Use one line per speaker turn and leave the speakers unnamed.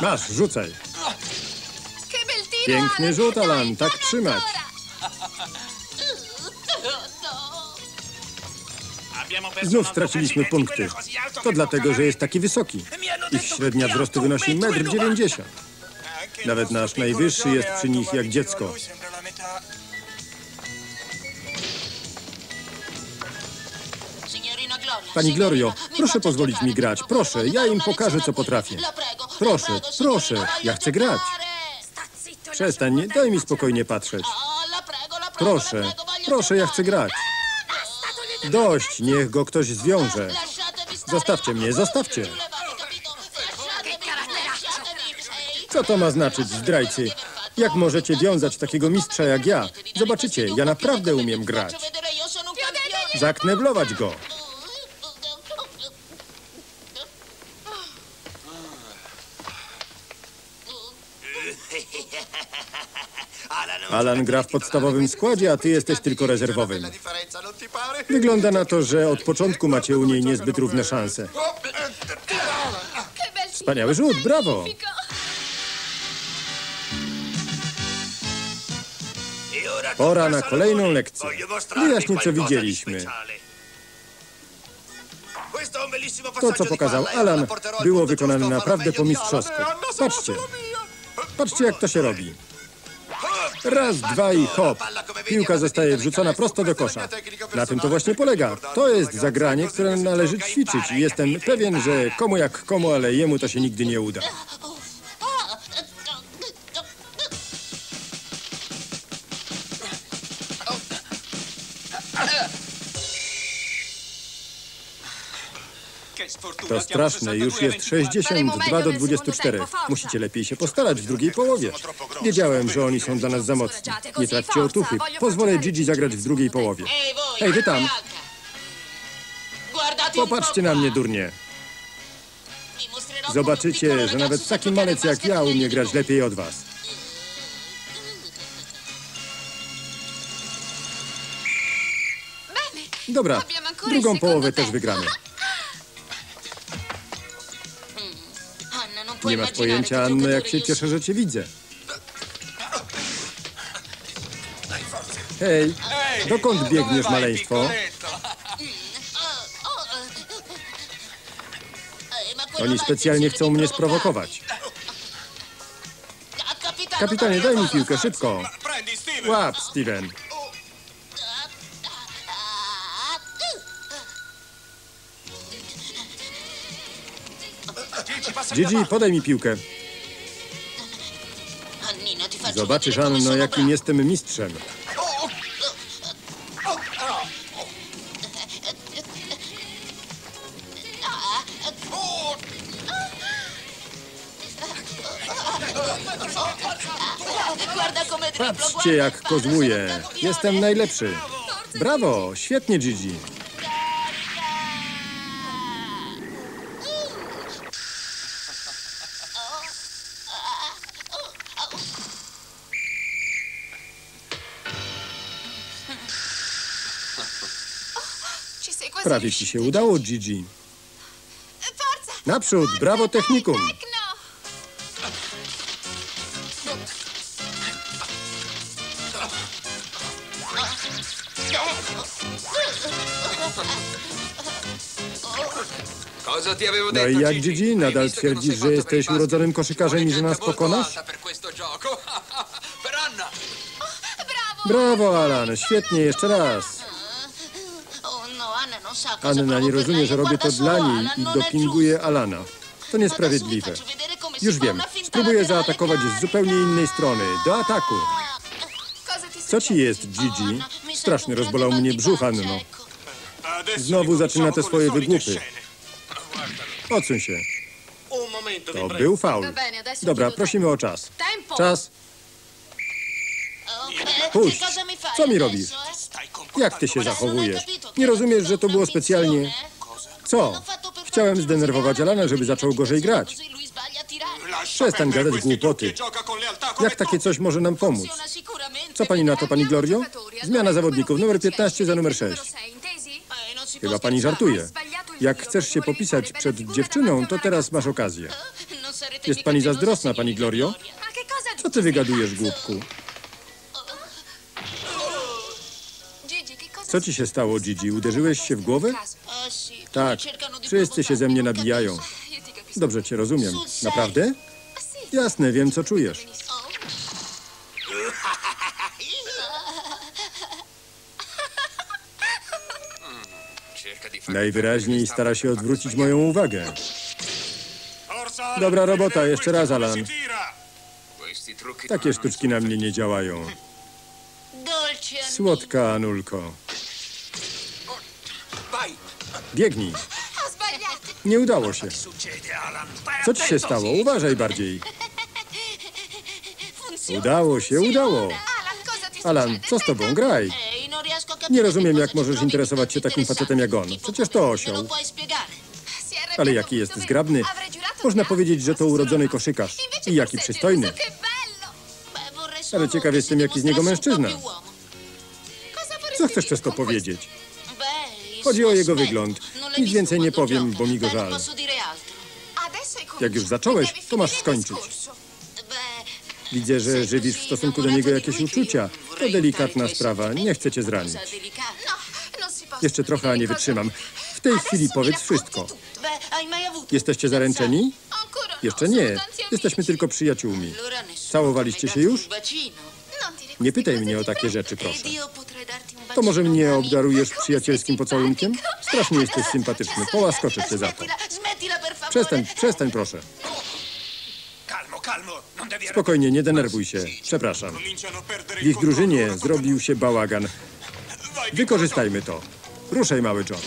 Masz, rzucaj. Piękny rzut, Alan, tak trzymać. Znów straciliśmy punkty. To dlatego, że jest taki wysoki. Ich średnia wzrostu wynosi 1,90 m. Nawet nasz najwyższy jest przy nich jak dziecko. Pani Glorio, proszę pozwolić mi grać. Proszę, ja im pokażę, co potrafię. Proszę, proszę, ja chcę grać. Przestań, daj mi spokojnie patrzeć. Proszę, proszę, ja chcę grać. Dość, niech go ktoś zwiąże. Zostawcie mnie, zostawcie. Co to ma znaczyć, zdrajcy? Jak możecie wiązać takiego mistrza jak ja? Zobaczycie, ja naprawdę umiem grać. Zakneblować go. Alan gra w podstawowym składzie, a ty jesteś tylko rezerwowym. Wygląda na to, że od początku macie u niej niezbyt równe szanse. Wspaniały rzut, brawo! Pora na kolejną lekcję. Wyjaśnię, co widzieliśmy. To, co pokazał Alan, było wykonane naprawdę po mistrzowsku. Patrzcie, patrzcie, jak to się robi. Raz, dwa i hop. Piłka zostaje wrzucona prosto do kosza. Na tym to właśnie polega. To jest zagranie, które należy ćwiczyć jestem pewien, że komu jak komu, ale jemu to się nigdy nie uda. To straszne, już jest 62 do 24. Musicie lepiej się postarać w drugiej połowie. Wiedziałem, że oni są dla nas za mocni. Nie traćcie otuchy. Pozwolę Gigi zagrać w drugiej połowie. Hej, wy tam. Popatrzcie na mnie, durnie. Zobaczycie, że nawet taki malec jak ja umie grać lepiej od was. Dobra, drugą połowę też wygramy.
Nie
masz pojęcia, Anno, jak się cieszę, że cię widzę. Hej, dokąd biegniesz, maleństwo? Oni specjalnie chcą mnie sprowokować. Kapitanie, daj mi piłkę, szybko. Łap, Steven. Gigi, podaj mi piłkę. Zobaczysz, Anno, jakim jestem mistrzem. Patrzcie, jak kozłuję. Jestem najlepszy. Brawo, świetnie, Gigi. Prawie ci się udało, Gigi. Naprzód, brawo, technikum.
Tecno.
Cosa ti avevo
No
detto,
i jak,
Gigi?
Nadal twierdzisz, że jesteś urodzonym koszykarzem i że nas pokonasz? Brawo, Alan, świetnie, jeszcze raz. Anna nie rozumie, że robię to dla niej i dopinguję Alana. To niesprawiedliwe. Już wiem, spróbuję zaatakować z zupełnie innej strony. Do ataku. Co ci jest, Gigi? Strasznie rozbolał mnie brzuch, Anno. Znowu zaczyna te swoje wygłupy. Odsuń się. To był faul. Dobra, prosimy o czas. Czas. Puść. Co mi robisz? Jak ty się zachowujesz? Nie rozumiesz, że to było specjalnie... Co? Chciałem zdenerwować Alana, żeby zaczął gorzej grać. Przestań gadać głupoty. Jak takie coś może nam pomóc? Co pani na to, pani Glorio? Zmiana zawodników, numer 15 za numer 6. Chyba pani żartuje. Jak chcesz się popisać przed dziewczyną, to teraz masz okazję. Jest pani zazdrosna, pani Glorio? Co ty wygadujesz, głupku? Co ci się stało, Gigi? Uderzyłeś się w głowę? Tak, wszyscy się ze mnie nabijają. Dobrze cię rozumiem. Naprawdę? Jasne, wiem co czujesz. Najwyraźniej stara się odwrócić moją uwagę. Dobra robota, jeszcze raz, Alan. Takie sztuczki na mnie nie działają. Słodka Anulko. Biegnij. Nie udało się. Co ci się stało? Uważaj bardziej. Udało się, udało.
Alan,
co z tobą? Graj. Nie rozumiem, jak możesz interesować się takim facetem jak on. Przecież to osioł. Ale jaki jest zgrabny. Można powiedzieć, że to urodzony koszykarz. I jaki przystojny. Ale ciekaw jestem, jaki z niego mężczyzna. Co chcesz przez to powiedzieć? Chodzi o jego wygląd. Nic więcej nie powiem, bo mi go żal. Jak już zacząłeś, to masz skończyć. Widzę, że żywisz w stosunku do niego jakieś uczucia. To delikatna sprawa. Nie chcę cię zranić. Jeszcze trochę, a nie wytrzymam. W tej chwili powiedz wszystko. Jesteście zaręczeni? Jeszcze nie. Jesteśmy tylko przyjaciółmi. Całowaliście się już? Nie pytaj mnie o takie rzeczy, proszę.
To
może mnie obdarujesz przyjacielskim pocałunkiem? Strasznie jesteś sympatyczny. Połaskoczę cię za to. Przestań, przestań proszę. Spokojnie, nie denerwuj się. Przepraszam. W ich drużynie zrobił się bałagan. Wykorzystajmy to. Ruszaj, mały John.